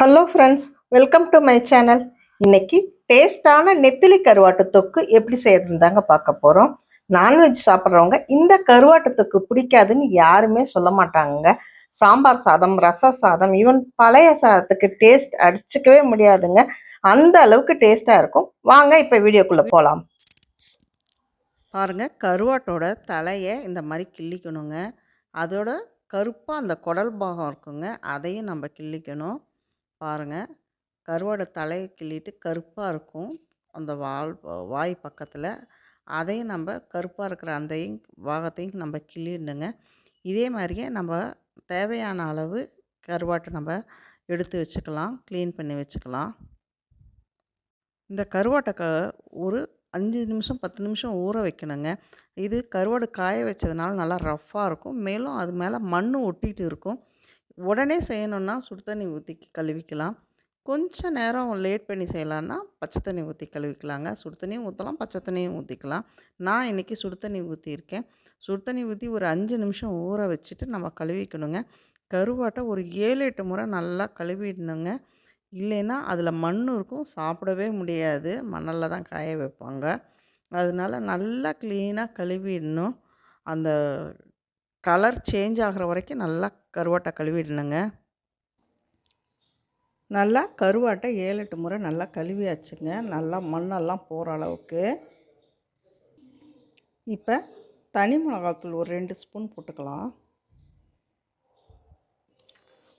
Hello friends welcome to my channel இன்னைக்கு டேஸ்டான நெத்திலி கருவாட்டு தொக்கு எப்படி செய்யறதுன்னு தாங்க பார்க்க போகிறோம் நான்வெஜ் சாப்பிட்றவங்க இந்த கருவாட்டு தொக்கு பிடிக்காதுன்னு யாருமே சொல்ல மாட்டாங்க சாம்பார் சாதம் ரச சாதம் ஈவன் பழைய சாதத்துக்கு டேஸ்ட் அடிச்சுக்கவே முடியாதுங்க. அந்த அளவுக்கு டேஸ்ட்டாக இருக்கும். வாங்க இப்போ வீடியோக்குள்ளே போகலாம் பாருங்கள் கருவாட்டோட தலையை இந்த மாதிரி கிள்ளிக்கணுங்க. அதோட கருப்பாக அந்த குடல் பாகம் இருக்குங்க. அதையும் நம்ம கிள்ளிக்கணும். பாருங்கள் கருவாடை தலையை கிள்ளிட்டு கருப்பாக இருக்கும். அந்த வால் வாய் பக்கத்தில். அதையும் நம்ம கருப்பாக இருக்கிற அந்தையும் பாகத்தையும் நம்ம கிள்ளிடணுங்க. இதே மாதிரியே நம்ம தேவையான அளவு கருவாட்டை நம்ம எடுத்து வச்சுக்கலாம். க்ளீன் பண்ணி வச்சுக்கலாம். இந்த கருவாட்டை க ஒரு அஞ்சு நிமிஷம் பத்து நிமிஷம் ஊற வைக்கணுங்க. இது கருவாடு காய வச்சதுனால நல்லா ரஃப்பாக இருக்கும். மேலும் அது மேலே மண் ஒட்டிகிட்டு இருக்கும். உடனே செய்யணுன்னா சுடு தண்ணி ஊற்றி கழுவிக்கலாம். கொஞ்சம் நேரம் லேட் பண்ணி செய்யலான்னா பச்சை தண்ணி ஊற்றி கழுவிக்கலாங்க. சுடு தண்ணியும் ஊற்றலாம் பச்சை தண்ணியும் ஊற்றிக்கலாம் நான் இன்றைக்கி சுடு தண்ணி ஊற்றியிருக்கேன் சுடு தண்ணி ஊற்றி ஒரு அஞ்சு நிமிஷம் ஊற வச்சுட்டு நம்ம கழுவிக்கணுங்க. கருவாட்டை ஒரு ஏழு எட்டு முறை நல்லா கழுவிடணுங்க. இல்லைன்னா அதில் மண் இருக்கும் சாப்பிடவே முடியாது. மண்ணில் தான் காய வைப்பாங்க. அதனால நல்லா க்ளீனாக கழுவிடணும். அந்த கலர் சேஞ்ச் ஆகிற வரைக்கும் நல்லா கருவாட்டை கழுவிடணுங்க. நல்லா கருவாட்டை ஏழு எட்டு முறை நல்லா கழுவியாச்சுங்க. நல்லா மண்ணெல்லாம் போகிற அளவுக்கு. இப்போ தனி மிளகாத்தூள் ஒரு ரெண்டு ஸ்பூன் போட்டுக்கலாம்.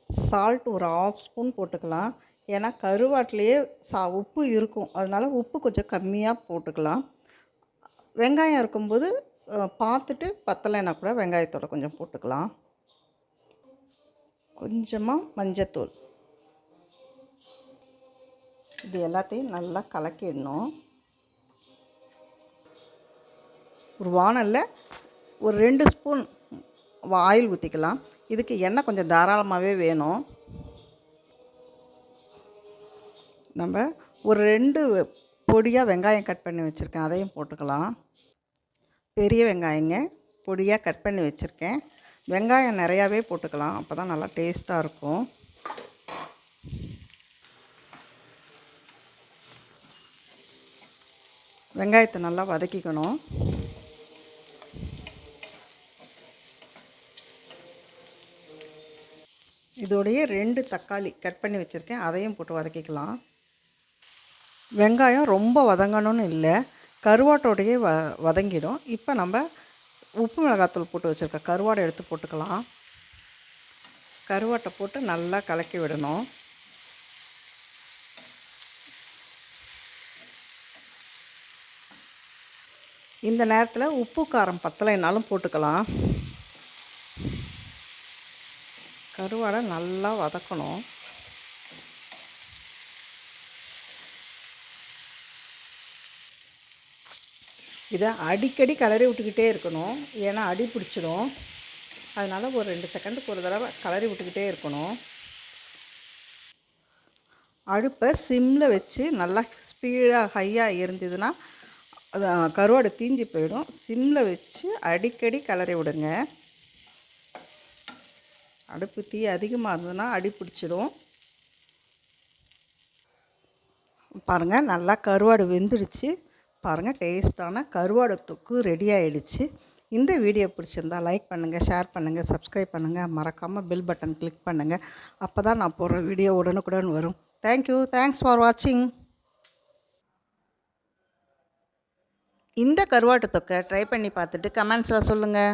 சால்ட் ஒரு ஆஃப் ஸ்பூன் போட்டுக்கலாம். ஏன்னா கருவாட்டிலேயே சா உப்பு இருக்கும். அதனால் உப்பு கொஞ்சம் கம்மியாக போட்டுக்கலாம். வெங்காயம் இருக்கும்போது பார்த்துட்டு பத்தலைன்னா கூட வெங்காயத்தோட கொஞ்சம் போட்டுக்கலாம். கொஞ்சமாக மஞ்சத்தூள். இது எல்லாத்தையும் நல்லா கலக்கிடணும். ஒரு வானலில் ஒரு ரெண்டு ஸ்பூன் ஆயில் ஊற்றிக்கலாம் இதுக்கு எண்ணெய் கொஞ்சம் தாராளமாகவே வேணும். நம்ம ஒரு ரெண்டு பொடியாக வெங்காயம் கட் பண்ணி வச்சுருக்கேன். அதையும் போட்டுக்கலாம். பெரிய வெங்காயங்க பொடியாக கட் பண்ணி வச்சுருக்கேன். வெங்காயம் நிறையாவே போட்டுக்கலாம். அப்போ தான் நல்லா டேஸ்ட்டாக இருக்கும். வெங்காயத்தை நல்லா வதக்கிக்கணும். இதோடைய ரெண்டு தக்காளி கட் பண்ணி வச்சுருக்கேன். அதையும் போட்டு வதக்கிக்கலாம். வெங்காயம் ரொம்ப வதங்கணும்னு இல்லை. கருவாட்டோடையே வ வதங்கிடும். இப்போ நம்ம உப்பு மிளகாத்தூள் போட்டு வச்சுருக்க. கருவாடை எடுத்து போட்டுக்கலாம். கருவாட்டை போட்டு நல்லா கலக்கி விடணும். இந்த நேரத்தில் உப்பு காரம் பத்தலைனாலும் போட்டுக்கலாம். கருவாடை நல்லா வதக்கணும். இதை அடிக்கடி கலரி விட்டுக்கிட்டே இருக்கணும். ஏன்னா அடி பிடிச்சிடும். அதனால் ஒரு ரெண்டு செகண்டுக்கு ஒரு தடவை கலரி விட்டுக்கிட்டே இருக்கணும். அடுப்பை சிம்மில் வச்சு நல்லா ஸ்பீடாக ஹையாக இருந்ததுன்னா அது கருவாடு தீஞ்சு போயிடும். சிம்மில் வச்சு அடிக்கடி கலரி விடுங்க. அடுப்பு தீ அதிகமாக இருந்ததுன்னா அடி பிடிச்சிடும். பாருங்கள் நல்லா கருவாடு வெந்துடுச்சு. பாருங்கள் டேஸ்ட்டான கருவாடு தொக்கு ரெடி ஆகிடுச்சு இந்த வீடியோ பிடிச்சிருந்தா லைக் பண்ணுங்கள் ஷேர் பண்ணுங்கள் சப்ஸ்கிரைப் பண்ணுங்கள் மறக்காமல் பெல் பட்டன் கிளிக் பண்ணுங்கள் அப்போ தான் நான் போடுற வீடியோ உடனுக்குடன் வரும். தேங்க்யூ தேங்க்ஸ் ஃபார் வாட்சிங் இந்த கருவாட்டு தொக்கை ட்ரை பண்ணி பார்த்துட்டு கமெண்ட்ஸில் சொல்லுங்கள்